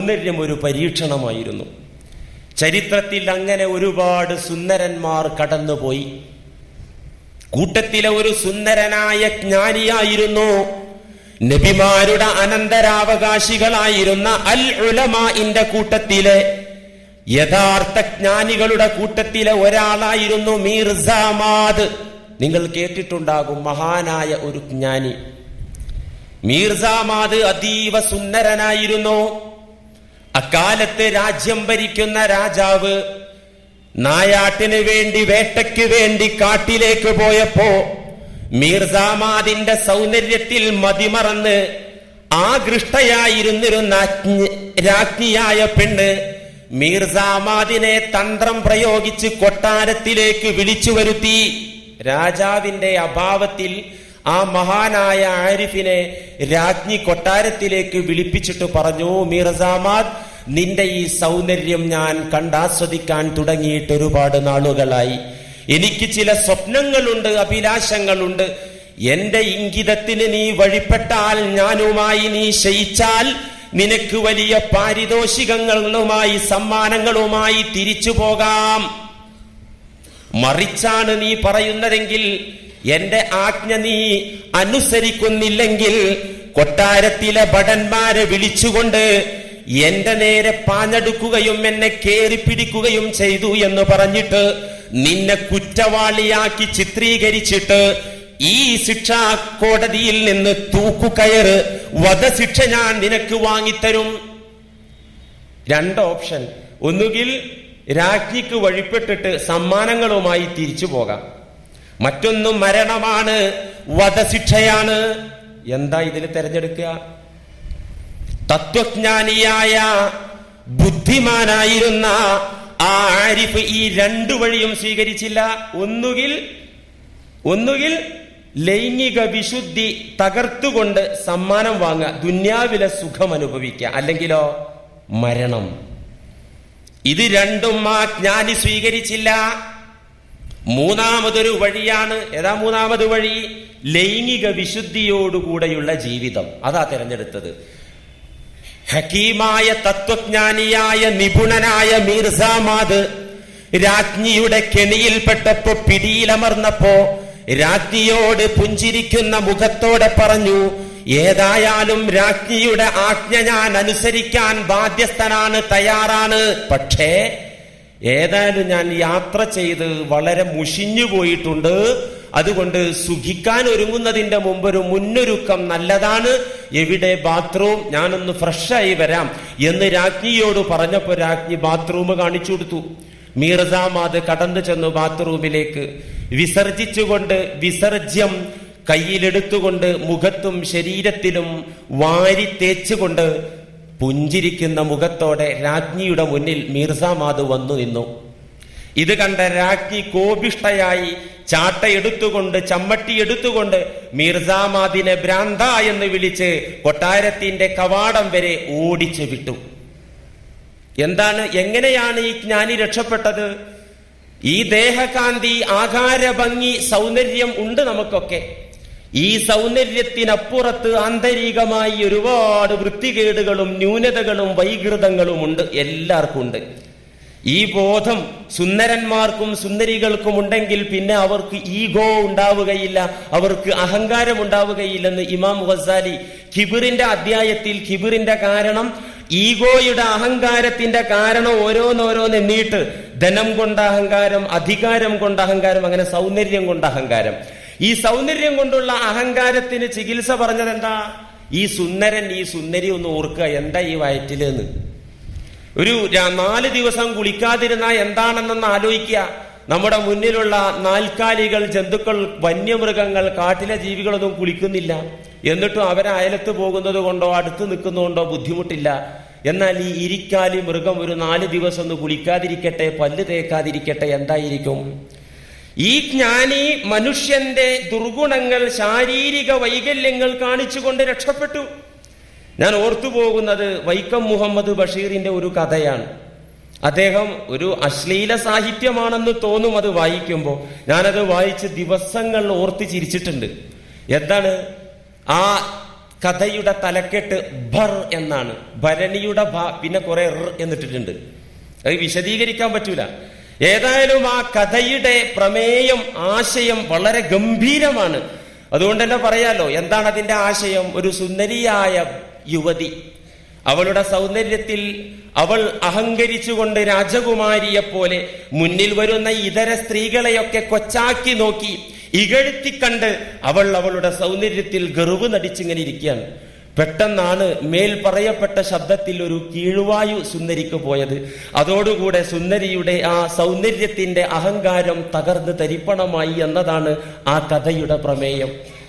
സൗന്ദര്യം ഒരു പരീക്ഷണമായിരുന്നു. ചരിത്രത്തിൽ അങ്ങനെ ഒരുപാട് സുന്ദരന്മാർ കടന്നുപോയി. കൂട്ടത്തിലെ ഒരു സുന്ദരനായ ജ്ഞാനിയായിരുന്നു. നബിമാരുടെ അനന്തരാവകാശികളായിരുന്ന അൽ ഉലമാന്റെ കൂട്ടത്തിലെ യഥാർത്ഥ ജ്ഞാനികളുടെ കൂട്ടത്തിലെ ഒരാളായിരുന്നു മീർസാമാദ് നിങ്ങൾ കേട്ടിട്ടുണ്ടാകും മഹാനായ ഒരു ജ്ഞാനി. മീർസാമാദ് അതീവ സുന്ദരനായിരുന്നു. അക്കാലത്ത് രാജ്യം ഭരിക്കുന്ന രാജാവ് നായാട്ടിന് വേണ്ടി വേട്ടയ്ക്ക് വേണ്ടി കാട്ടിലേക്ക് പോയപ്പോ മീർസാമാദിന്റെ സൗന്ദര്യത്തിൽ മതിമറന്ന് ആകൃഷ്ടയായിരുന്നിരുന്ന രാജ്ഞിയായ പെണ്ണ് മീർസാമാദിനെ തന്ത്രം പ്രയോഗിച്ച് കൊട്ടാരത്തിലേക്ക് വിളിച്ചു വരുത്തി. രാജാവിന്റെ അഭാവത്തിൽ ആ മഹാനായ ആരിഫിനെ രാജ്ഞി കൊട്ടാരത്തിലേക്ക് വിളിപ്പിച്ചിട്ട് പറഞ്ഞു മീർസാമാദ് നിന്റെ ഈ സൗന്ദര്യം ഞാൻ കണ്ടാസ്വദിക്കാൻ തുടങ്ങിയിട്ട് ഒരുപാട് നാളുകളായി. എനിക്ക് ചില സ്വപ്നങ്ങളുണ്ട് അഭിലാഷങ്ങളുണ്ട്. എന്റെ ഇംഗിതത്തിന് നീ വഴിപ്പെട്ടാൽ ഞാനുമായി നീ ശയിച്ചാൽ നിനക്ക് വലിയ പാരിതോഷികങ്ങളുമായി സമ്മാനങ്ങളുമായി തിരിച്ചു പോകാം. മറിച്ചാണ് നീ പറയുന്നതെങ്കിൽ എന്റെ ആജ്ഞ നീ അനുസരിക്കുന്നില്ലെങ്കിൽ കൊട്ടാരത്തിലെ ഭടന്മാരെ വിളിച്ചുകൊണ്ട് എന്റെ നേരെ പാഞ്ഞെടുക്കുകയും എന്നെ കേറി പിടിക്കുകയും ചെയ്തു എന്ന് പറഞ്ഞിട്ട് നിന്നെ കുറ്റവാളിയാക്കി ചിത്രീകരിച്ചിട്ട് ഈ ശിക്ഷാ കോടതിയിൽ നിന്ന് തൂക്കുകയറ് വധശിക്ഷ ഞാൻ നിനക്ക് വാങ്ങിത്തരും. രണ്ട് ഓപ്ഷൻ. ഒന്നുകിൽ രാജ്ഞിക്ക് വഴിപ്പെട്ടിട്ട് സമ്മാനങ്ങളുമായി തിരിച്ചു പോകാം. മറ്റൊന്നും മരണമാണ് വധശിക്ഷയാണ്. എന്താ ഇതിൽ തെരഞ്ഞെടുക്കുക? തത്വജ്ഞാനിയായ ബുദ്ധിമാനായിരുന്ന ആ ആരിഫ് ഈ രണ്ടു വഴിയും സ്വീകരിച്ചില്ല. ഒന്നുകിൽ ഒന്നുകിൽ ലൈംഗിക വിശുദ്ധി തകർത്തുകൊണ്ട് സമ്മാനം വാങ്ങുക ദുന്യാവിലെ സുഖം അനുഭവിക്കുക അല്ലെങ്കിലോ മരണം. ഇത് രണ്ടും ആ ജ്ഞാനി സ്വീകരിച്ചില്ല. മൂന്നാമതൊരു വഴിയാണ് ഏതാ മൂന്നാമത് വഴി? ലൈംഗിക വിശുദ്ധിയോടുകൂടെയുള്ള ജീവിതം. അതാ തിരഞ്ഞെടുത്തത്. ഹക്കീമായ തത്വജ്ഞാനിയായ നിപുണനായ മീർസാമാദ് രാജ്ഞിയുടെ കെണിയിൽപ്പെട്ടപ്പോ പിടിയിലമർന്നപ്പോ രാജ്ഞിയോട് പുഞ്ചിരിക്കുന്ന മുഖത്തോടെ പറഞ്ഞു ഏതായാലും രാജ്ഞിയുടെ ആജ്ഞ ഞാൻ അനുസരിക്കാൻ ബാധ്യസ്ഥനാണ് തയ്യാറാണ്. പക്ഷേ ഏതായാലും ഞാൻ യാത്ര ചെയ്ത് വളരെ മുഷിഞ്ഞു പോയിട്ടുണ്ട് അതുകൊണ്ട് സുഖിക്കാൻ ഒരുങ്ങുന്നതിന്റെ മുമ്പ് ഒരു മുന്നൊരുക്കം നല്ലതാണ്. എവിടെ ബാത്റൂം? ഞാനൊന്ന് ഫ്രഷായി വരാം എന്ന് രാജ്ഞിയോട് പറഞ്ഞപ്പോ രാജ്ഞി ബാത്റൂം കാണിച്ചു കൊടുത്തു. മീർസാമാത് കടന്നു ചെന്നു ബാത്റൂമിലേക്ക്. വിസർജിച്ചുകൊണ്ട് വിസർജ്യം കയ്യിലെടുത്തുകൊണ്ട് മുഖത്തും ശരീരത്തിലും വാരി തേച്ചുകൊണ്ട് പുഞ്ചിരിക്കുന്ന മുഖത്തോടെ രാജ്ഞിയുടെ മുന്നിൽ മീർസാമാത് വന്നു നിന്നു. ഇത് കണ്ട രാജ്ഞി കോപിഷ്ടയായി ചാട്ട എടുത്തുകൊണ്ട് ചമ്മട്ടി എടുത്തുകൊണ്ട് മീർസാമാദിനെ ഭ്രാന്ത എന്ന് വിളിച്ച് കൊട്ടാരത്തിന്റെ കവാടം വരെ ഓടിച്ചു വിട്ടു. എന്താണ് എങ്ങനെയാണ് ഈ ജ്ഞാനി രക്ഷപ്പെട്ടത്? ഈ ദേഹകാന്തി ആകാരഭംഗി സൗന്ദര്യം ഉണ്ട് നമുക്കൊക്കെ. ഈ സൗന്ദര്യത്തിനപ്പുറത്ത് ആന്തരികമായി ഒരുപാട് വൃത്തികേടുകളും ന്യൂനതകളും വൈകൃതങ്ങളും ഉണ്ട് എല്ലാവർക്കും ഉണ്ട് ഈ ബോധം സുന്ദരന്മാർക്കും സുന്ദരികൾക്കും ഉണ്ടെങ്കിൽ പിന്നെ അവർക്ക് ഈഗോ ഉണ്ടാവുകയില്ല അവർക്ക് അഹങ്കാരം ഉണ്ടാവുകയില്ലെന്ന് ഇമാം ഗസാലി ഖിബിറിന്റെ അധ്യായത്തിൽ ഖിബിറിന്റെ കാരണം ഈഗോയുടെ അഹങ്കാരത്തിന്റെ കാരണം ഓരോന്നോരോന്ന് എണ്ണീട്ട് ധനം കൊണ്ട് അഹങ്കാരം അധികാരം കൊണ്ട് അഹങ്കാരം അങ്ങനെ സൗന്ദര്യം കൊണ്ട് അഹങ്കാരം. ഈ സൗന്ദര്യം കൊണ്ടുള്ള അഹങ്കാരത്തിന് ചികിത്സ പറഞ്ഞത് എന്താ ഈ സുന്ദരൻ ഈ സുന്ദരി ഒന്ന് ഓർക്കുക എന്താ ഈ വയറ്റിലെന്ന്? ഒരു നാല് ദിവസം കുളിക്കാതിരുന്നാൽ എന്താണെന്നൊന്ന് ആലോചിക്കുക. നമ്മുടെ മുന്നിലുള്ള നാൽക്കാലികൾ ജന്തുക്കൾ വന്യമൃഗങ്ങൾ കാട്ടിലെ ജീവികളൊന്നും കുളിക്കുന്നില്ല. എന്നിട്ടും അവരെ അയലത്ത് പോകുന്നത് കൊണ്ടോ അടുത്ത് നിൽക്കുന്നതുകൊണ്ടോ ബുദ്ധിമുട്ടില്ല. എന്നാൽ ഈ ഇരിക്കാലി മൃഗം ഒരു നാല് ദിവസം ഒന്ന് കുളിക്കാതിരിക്കട്ടെ പല്ല് തേക്കാതിരിക്കട്ടെ എന്തായിരിക്കും? ഈ ജ്ഞാനി മനുഷ്യന്റെ ദുർഗുണങ്ങൾ ശാരീരിക വൈകല്യങ്ങൾ കാണിച്ചുകൊണ്ട് രക്ഷപ്പെട്ടു. ഞാൻ ഓർത്തു പോകുന്നത് വൈക്കം മുഹമ്മദ് ബഷീറിന്റെ ഒരു കഥയാണ്. അദ്ദേഹം ഒരു അശ്ലീല സാഹിത്യമാണെന്ന് തോന്നും അത് വായിക്കുമ്പോൾ ഞാനത് വായിച്ച് ദിവസങ്ങൾ ഓർത്ത് ചിരിച്ചിട്ടുണ്ട്. എന്താണ്? ആ കഥയുടെ തലക്കെട്ട് ഭർ എന്നാണ്. ഭരണിയുടെ ഭ പിന്നെ കുറെ എന്നിട്ടിട്ടുണ്ട്. അത് വിശദീകരിക്കാൻ പറ്റൂല. ഏതായാലും ആ കഥയുടെ പ്രമേയം ആശയം വളരെ ഗംഭീരമാണ്. അതുകൊണ്ട് തന്നെ പറയാലോ എന്താണ് അതിന്റെ ആശയം? ഒരു സുന്ദരിയായ യുവതി. അവളുടെ സൗന്ദര്യത്തിൽ അവൾ അഹങ്കരിച്ചുകൊണ്ട് രാജകുമാരിയെ പോലെ മുന്നിൽ വരുന്ന ഇതര സ്ത്രീകളെയൊക്കെ കൊച്ചാക്കി നോക്കി ഇകഴ്ത്തി കണ്ട് അവൾ അവളുടെ സൗന്ദര്യത്തിൽ ഗർവ് നടിച്ചിങ്ങനെ ഇരിക്കുകയാണ്. പെട്ടെന്നാണ് മേൽ പറയപ്പെട്ട ശബ്ദത്തിൽ ഒരു കീഴുവായു സുന്ദരിക്ക് പോയത്. അതോടുകൂടെ സുന്ദരിയുടെ ആ സൗന്ദര്യത്തിന്റെ അഹങ്കാരം തകർന്ന് തരിപ്പണമായി എന്നതാണ് ആ കഥയുടെ പ്രമേയം.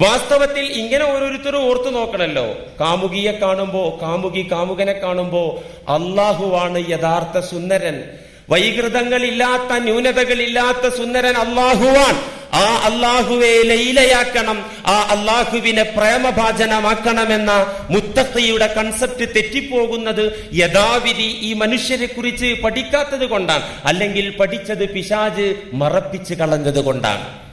വാസ്തവത്തിൽ ഇങ്ങനെ ഓരോരുത്തരും ഓർത്തു നോക്കണല്ലോ. കാമുകിയെ കാണുമ്പോ കാമുകി കാമുകനെ കാണുമ്പോ അള്ളാഹുവാണ് യഥാർത്ഥ സുന്ദരൻ. വൈകൃതങ്ങളില്ലാത്ത ന്യൂനതകളില്ലാത്ത സുന്ദരൻ അള്ളാഹുവാൻ ആ അള്ളാഹുവെ ലൈലയാക്കണം ആ അള്ളാഹുവിനെ പ്രേമഭാചനമാക്കണമെന്ന മുത്തയുടെ കൺസെപ്റ്റ് തെറ്റിപ്പോകുന്നത് യഥാവിധി ഈ മനുഷ്യരെ കുറിച്ച് പഠിക്കാത്തത് കൊണ്ടാണ്. അല്ലെങ്കിൽ പഠിച്ചത് പിശാജ് മറപ്പിച്ച് കളഞ്ഞത് കൊണ്ടാണ്.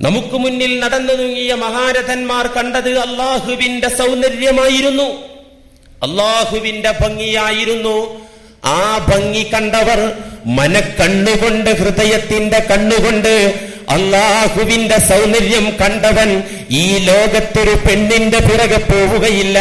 നമുക്ക് മുന്നിൽ നടന്നു നീങ്ങിയ മഹാരഥന്മാർ കണ്ടത് അള്ളാഹുവിന്റെ സൗന്ദര്യമായിരുന്നു. അള്ളാഹുവിന്റെ ഭംഗിയായിരുന്നു. ആ ഭംഗി കണ്ടവർ മനക്കണ്ണുകൊണ്ട് ഹൃദയത്തിന്റെ കണ്ണുകൊണ്ട് അള്ളാഹുവിന്റെ സൗന്ദര്യം കണ്ടവൻ ഈ ലോകത്തൊരു പെണ്ണിന്റെ പിറകെ പോവുകയില്ല.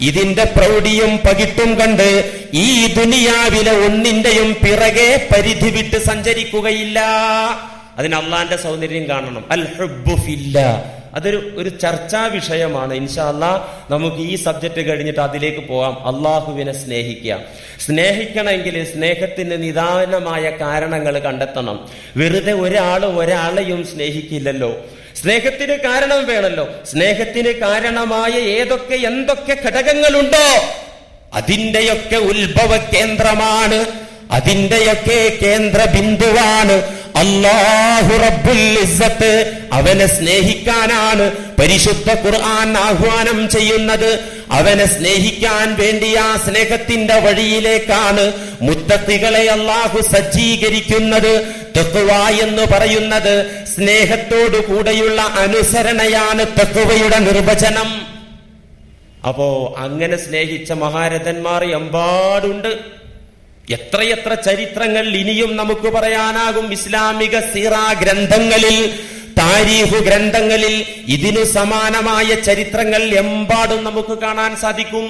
ഇതിന്റെ പ്രൗഢിയും പകിട്ടും കണ്ട് ഈ ദുനിയാവിലെ ഒന്നിന്റെയും പിറകെ പരിധി വിട്ട് സഞ്ചരിക്കുകയില്ല. അതിന് അള്ളാന്റെ സൗന്ദര്യം കാണണം. അൽ ഹുബ്ബു ഫില്ല. അതൊരു ഒരു ചർച്ചാ വിഷയമാണ്. ഇൻഷാല്ല നമുക്ക് ഈ സബ്ജക്റ്റ് കഴിഞ്ഞിട്ട് അതിലേക്ക് പോവാം. അള്ളാഹുവിനെ സ്നേഹിക്കുക. സ്നേഹിക്കണമെങ്കിൽ സ്നേഹത്തിന് നിദാനമായ കാരണങ്ങൾ കണ്ടെത്തണം. വെറുതെ ഒരാൾ ഒരാളെയും സ്നേഹിക്കില്ലല്ലോ. സ്നേഹത്തിന് കാരണം വേണല്ലോ. സ്നേഹത്തിന് കാരണമായ ഏതൊക്കെ എന്തൊക്കെ ഘടകങ്ങളുണ്ടോ അതിന്റെയൊക്കെ ഉത്ഭവ കേന്ദ്രമാണ്. അതിന്റെയൊക്കെ കേന്ദ്ര ബിന്ദുവാണ് അള്ളാഹു റബ്ബുൽ ഇസ്സത്ത് അവനെ സ്നേഹിക്കാനാണ് പരിശുദ്ധ ഖുർആൻ ആഹ്വാനം ചെയ്യുന്നത്. അവനെ സ്നേഹിക്കാൻ വേണ്ടി ആ സ്നേഹത്തിന്റെ വഴിയിലേക്കാണ് മുത്തത്തികളെ അള്ളാഹു സജ്ജീകരിക്കുന്നത്. തെക്കുവ എന്ന് പറയുന്നത് സ്നേഹത്തോടു കൂടെയുള്ള അനുസരണയാണ് തെക്കുവയുടെ നിർവചനം. അപ്പോ അങ്ങനെ സ്നേഹിച്ച മഹാരഥന്മാർ എമ്പാടുണ്ട്. എത്രയെത്ര ചരിത്രങ്ങൾ ഇനിയും നമുക്ക് പറയാനാകും ഇസ്ലാമിക സീറ ഗ്രന്ഥങ്ങളിൽ താരീഫ് ഗ്രന്ഥങ്ങളിൽ ഇതിനു സമാനമായ ചരിത്രങ്ങൾ എമ്പാടും നമുക്ക് കാണാൻ സാധിക്കും.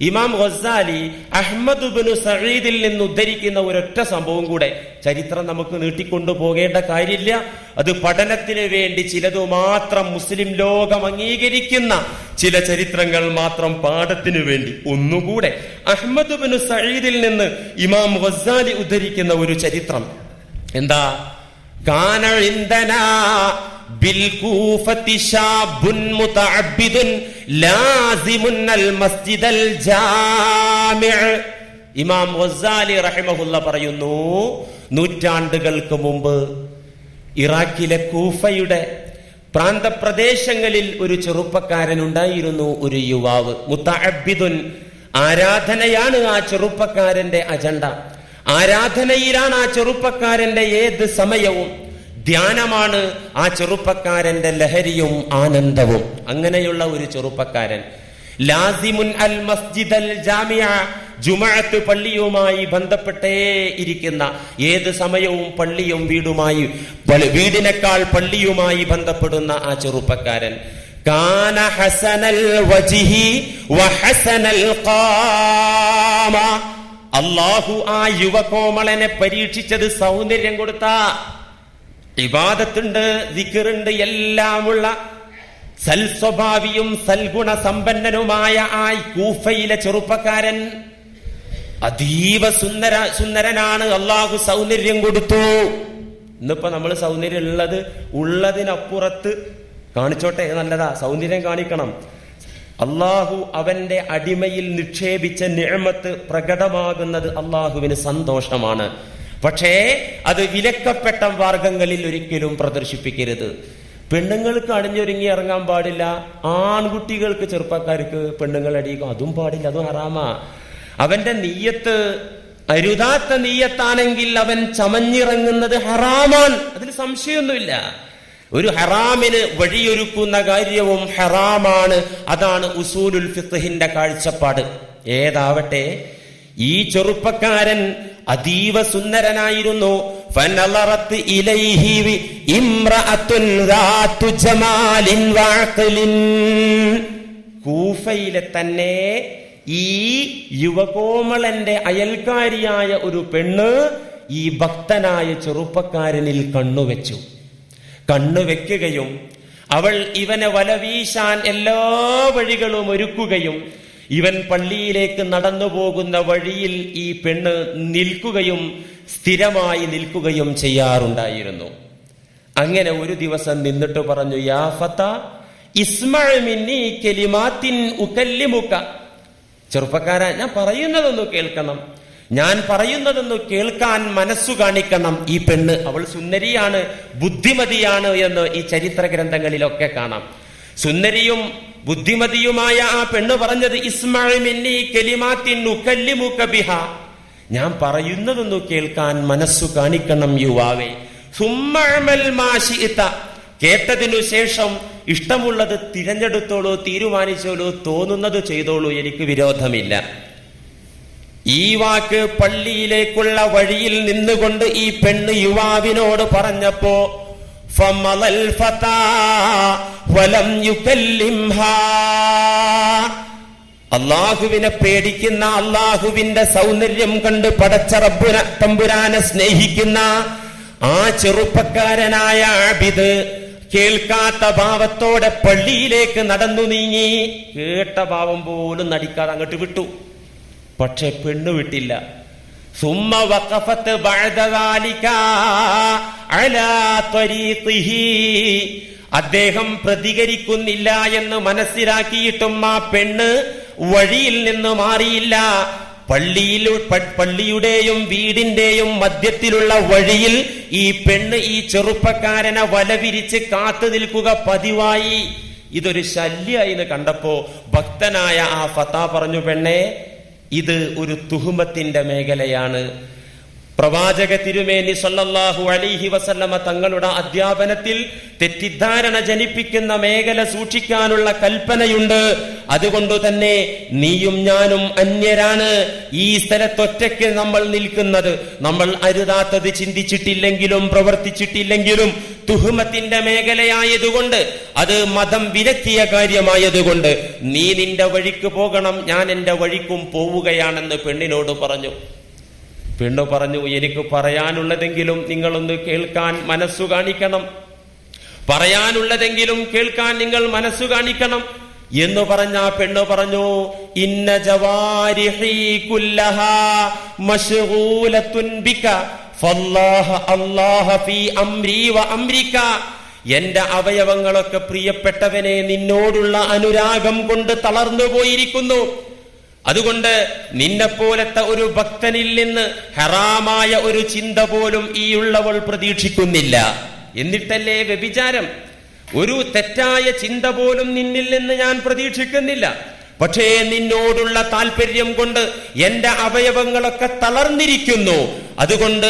ഇമാം ഗസാലി അഹമ്മദ് സഈദിൽ നിന്ന് ഉദ്ധരിക്കുന്ന ഒരൊറ്റ സംഭവം കൂടെ. ചരിത്രം നമുക്ക് നീട്ടിക്കൊണ്ടു പോകേണ്ട കാര്യമില്ല. അത് പഠനത്തിന് വേണ്ടി ചിലതു മാത്രം മുസ്ലിം ലോകം അംഗീകരിക്കുന്ന ചില ചരിത്രങ്ങൾ മാത്രം പാഠത്തിനു വേണ്ടി ഒന്നുകൂടെ. അഹമ്മദ് ബിനു സഈദിൽ നിന്ന് ഇമാം ഗസാലി ഉദ്ധരിക്കുന്ന ഒരു ചരിത്രം. എന്താ? കാന ഇന്ധനാ بالكوفة شاب متعبد لازم المسجد الجامع ഇമാം ഗസാലി റഹിമഹുല്ല പറയുന്നു നൂറ്റാണ്ടുകൾക്ക് മുമ്പ് ഇറാഖിലെ കൂഫയുടെ പ്രാന്തപ്രദേശങ്ങളിൽ ഒരു ചെറുപ്പക്കാരൻ ഉണ്ടായിരുന്നു ഒരു യുവാവ് മുത്തഅബ്ബിദുൻ ആരാധനയാണ് ആ ചെറുപ്പക്കാരന്റെ അജണ്ട ആരാധനയിലാണ് ആ ചെറുപ്പക്കാരന്റെ ഏത് സമയവും ധ്യാനമാണ് ആ ചെറുപ്പക്കാരന്റെ ലഹരിയും ആനന്ദവും. അങ്ങനെയുള്ള ഒരു ചെറുപ്പക്കാരൻ. ലാസിമുൻ അൽ മസ്ജിദ് അൽ ജാമിയ ജുമഅത്ത് പള്ളിയുമായി ബന്ധപ്പെട്ടേ ഇരിക്കുന്ന ഏത് സമയവും പള്ളിയും വീടുമായി വീടിനേക്കാൾ പള്ളിയുമായി ബന്ധപ്പെടുന്ന ആ ചെറുപ്പക്കാരൻ. കാന ഹസനൽ വജിഹി വഹസനൽ അള്ളാഹു ആ യുവകോമളനെ പരീക്ഷിച്ചത് സൗന്ദര്യം കൊടുത്ത. ഇബാദത്തുണ്ട് ദിക്കറുണ്ട് എല്ലാമുള്ള സൽസ്വഭാവിയും സൽഗുണ സമ്പന്നനുമായ ആ കൂഫയിലെ ചെറുപ്പക്കാരൻ അതീവ സുന്ദര സുന്ദരനാണ്. അള്ളാഹു സൗന്ദര്യം കൊടുത്തു. ഇന്നിപ്പോ നമ്മൾ സൗന്ദര്യം ഉള്ളത് ഉള്ളതിനപ്പുറത്ത് കാണിച്ചോട്ടെ നല്ലതാ. സൗന്ദര്യം കാണിക്കണം. അള്ളാഹു അവന്റെ അടിമയിൽ നിക്ഷേപിച്ച നിഴമത്ത് പ്രകടമാകുന്നത് അള്ളാഹുവിന് സന്തോഷമാണ്. പക്ഷേ അത് വിലക്കപ്പെട്ട വർഗങ്ങളിൽ ഒരിക്കലും പ്രദർശിപ്പിക്കരുത്. പെണ്ണുങ്ങൾക്ക് അണിഞ്ഞൊരുങ്ങി ഇറങ്ങാൻ പാടില്ല. ആൺകുട്ടികൾക്ക് ചെറുപ്പക്കാർക്ക് പെണ്ണുങ്ങൾ അടിയിക്കും. അതും പാടില്ല അതും ഹറാമാ. അവന്റെ നീയത്ത് അരുതാത്ത നീയത്താണെങ്കിൽ അവൻ ചമഞ്ഞിറങ്ങുന്നത് ഹറാമാൻ അതിൽ സംശയമൊന്നുമില്ല. ഒരു ഹറാമിന് വഴിയൊരുക്കുന്ന കാര്യവും ഹറാമാണ്. അതാണ് ഉസൂലുൽ ഫിത്തഹിന്റെ കാഴ്ചപ്പാട്. ഏതാവട്ടെ ഈ ചെറുപ്പക്കാരൻ അതീവ സുന്ദരനായിരുന്നു ഇലൈഹി ജമാലിൻ. കൂഫയിലെ തന്നെ ഈ യുവകോമളന്റെ അയൽക്കാരിയായ ഒരു പെണ്ണ് ഈ ഭക്തനായ ചെറുപ്പക്കാരനിൽ കണ്ണുവെച്ചു കണ്ണുവെക്കുകയും അവൾ ഇവനെ വലവീശാൻ എല്ലാ വഴികളും ഒരുക്കുകയും ഇവൻ പള്ളിയിലേക്ക് നടന്നു പോകുന്ന വഴിയിൽ ഈ പെണ്ണ് നിൽക്കുകയും സ്ഥിരമായി നിൽക്കുകയും ചെയ്യാറുണ്ടായിരുന്നു. അങ്ങനെ ഒരു ദിവസം നിന്നിട്ട് പറഞ്ഞു യാ ഫത്ത ചെറുപ്പക്കാര ഉകല്ലിമുക ചെറുപ്പക്കാരാ ഞാൻ പറയുന്നതൊന്ന് കേൾക്കണം. ഞാൻ പറയുന്നതെന്ന് കേൾക്കാൻ മനസ്സു കാണിക്കണം. ഈ പെണ്ണ് അവൾ സുന്ദരിയാണ് ബുദ്ധിമതിയാണ് എന്ന് ഈ ചരിത്ര ഗ്രന്ഥങ്ങളിലൊക്കെ കാണാം. സുന്ദരിയും ബുദ്ധിമതിയുമായ ആ പെണ്ണ് പറഞ്ഞത് ബിഹ ഞാൻ പറയുന്നതൊന്നു കേൾക്കാൻ മനസ്സു കാണിക്കണം യുവാവേ. കേട്ടതിനു ശേഷം ഇഷ്ടമുള്ളത് തിരഞ്ഞെടുത്തോളൂ തീരുമാനിച്ചോളൂ തോന്നുന്നത് ചെയ്തോളൂ എനിക്ക് വിരോധമില്ല. ഈ വാക്ക് പള്ളിയിലേക്കുള്ള വഴിയിൽ നിന്നുകൊണ്ട് ഈ പെണ്ണ് യുവാവിനോട് പറഞ്ഞപ്പോ ഫമലൽ ഫതാ വലം യുകല്ലിംഹാ. അള്ളാഹുവിനെ പേടിക്കുന്ന അള്ളാഹുവിന്റെ സൗന്ദര്യം കണ്ട് പടച്ച റബ്ബുന തമ്പുരാനെ സ്നേഹിക്കുന്ന ആ ചെറുപ്പക്കാരനായ ആബിദ് കേൾക്കാത്ത ഭാവത്തോടെ പള്ളിയിലേക്ക് നടന്നു നീങ്ങി. കേട്ട ഭാവം പോലും നടിക്കാതെ അങ്ങോട്ട് വിട്ടു. പക്ഷെ പെണ്ണു വിട്ടില്ല. സുമ്മ وقفت بعد ذلك അലാ طريقه. അദ്ദേഹം പ്രതികരിക്കുന്നില്ല എന്ന് മനസ്സിലാക്കിയിട്ടും ആ പെണ്ണ് വഴിയിൽ നിന്ന് മാറിയില്ല. പള്ളിയിൽ പള്ളിയുടെയും വീടിന്റെയും മധ്യത്തിലുള്ള വഴിയിൽ ഈ പെണ്ണ് ഈ ചെറുപ്പക്കാരനെ വലവിരിച്ച് കാത്തു നിൽക്കുക പതിവായി. ഇതൊരു ശല്യായി കണ്ടപ്പോ ഭക്തനായ ആ ഫത്ത പറഞ്ഞു പെണ്ണെ ഇത് ഒരു തുഹുമത്തിന്റെ മേഖലയാണ്. പ്രവാചക തിരുമേനി സല്ലല്ലാഹു അലൈഹി വസല്ലമ തങ്ങളുടെ അധ്യാപനത്തിൽ തെറ്റിദ്ധാരണ ജനിപ്പിക്കുന്ന മേഖല സൂക്ഷിക്കാനുള്ള കൽപ്പനയുണ്ട്. അതുകൊണ്ട് തന്നെ നീയും ഞാനും അന്യരാണ് ഈ സ്ഥലത്തൊറ്റയ്ക്ക് നമ്മൾ നിൽക്കുന്നത്. നമ്മൾ അരുതാത്തത് ചിന്തിച്ചിട്ടില്ലെങ്കിലും പ്രവർത്തിച്ചിട്ടില്ലെങ്കിലും തുഹുമത്തിന്റെ മേഖലയായതുകൊണ്ട് അത് മതം വിലക്കിയ കാര്യമായതുകൊണ്ട് നീ നിന്റെ വഴിക്ക് പോകണം ഞാൻ എന്റെ വഴിക്കും പോവുകയാണെന്ന് പെണ്ണിനോട് പറഞ്ഞു. പെണ്ണു പറഞ്ഞു എനിക്ക് പറയാനുള്ളതെങ്കിലും നിങ്ങളൊന്ന് കേൾക്കാൻ മനസ്സു കാണിക്കണം. പറയാനുള്ളതെങ്കിലും കേൾക്കാൻ നിങ്ങൾ മനസ്സു കാണിക്കണം. എന്ന് പറഞ്ഞ ആ പെണ്ണ് പറഞ്ഞു ഇന്ന അംരിക. എന്റെ അവയവങ്ങളൊക്കെ പ്രിയപ്പെട്ടവനെ നിന്നോടുള്ള അനുരാഗം കൊണ്ട് തളർന്നു പോയിരിക്കുന്നു. അതുകൊണ്ട് നിന്നെപ്പോലത്തെ ഒരു ഭക്തനിൽ നിന്ന് ഹറാമായ ഒരു ചിന്ത പോലും ഈ ഉള്ളവൾ പ്രതീക്ഷിക്കുന്നില്ല. എന്നിട്ടല്ലേ വ്യഭിചാരം? ഒരു തെറ്റായ ചിന്ത പോലും നിന്നിൽ നിന്ന് ഞാൻ പ്രതീക്ഷിക്കുന്നില്ല. പക്ഷേ നിന്നോടുള്ള താല്പര്യം കൊണ്ട് എന്റെ അവയവങ്ങളൊക്കെ തളർന്നിരിക്കുന്നു. അതുകൊണ്ട്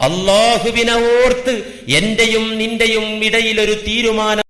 അള്ളാഹുവിനെ ഓർത്ത് എന്റെയും നിന്റെയും ഇടയിലൊരു തീരുമാനം